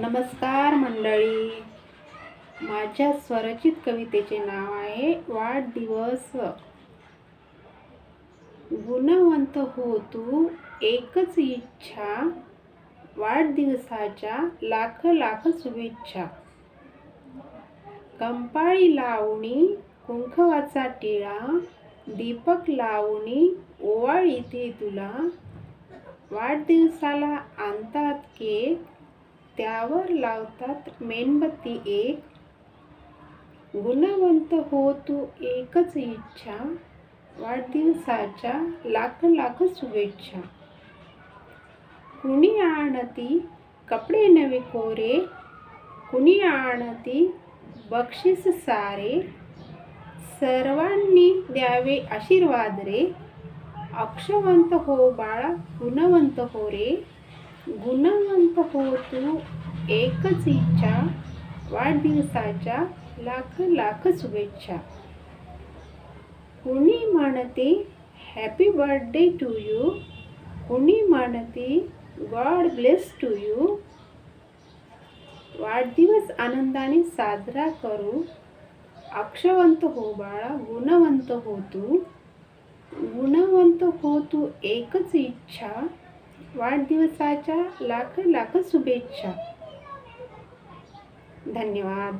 नमस्कार मंडळी. माझ्या स्वरचित कवितेचे नाव आहे वाढदिवस. गुणवंत हो तू एकच इच्छा वाढदिवसाच्या लाख लाख शुभेच्छा. कंपाळी लावणी कुंखवाचा टिळा दीपक लावणी ओवाळीते तुला. वाढदिवसाला आणतात केक त्यावर लावतात मेणबत्ती एक. गुणवंत हो तू एकच इच्छा. वाढदिवसाच्या लाख लाख शुभेच्छा. कुणी आणती कपडे नवे कोरे? कुणी आणती बक्षीस सारे? सर्वांनी द्यावे आशीर्वाद रे. अक्षवंत हो बाळा गुणवंत हो रे. गुणवंत हो तू एकच इच्छा वाढदिवसाच्या लाख लाख शुभेच्छा. कुणी म्हणते हॅपी बर्थडे टू यू कुणी म्हणते गॉड ब्लेस टू यू वाढदिवस आनंदाने साजरा करू. अक्षवंत हो बाळा गुणवंत हो तू गुणवंत हो तू एकच इच्छा. वाढदिवसाच्या लाख लाख शुभेच्छा. धन्यवाद.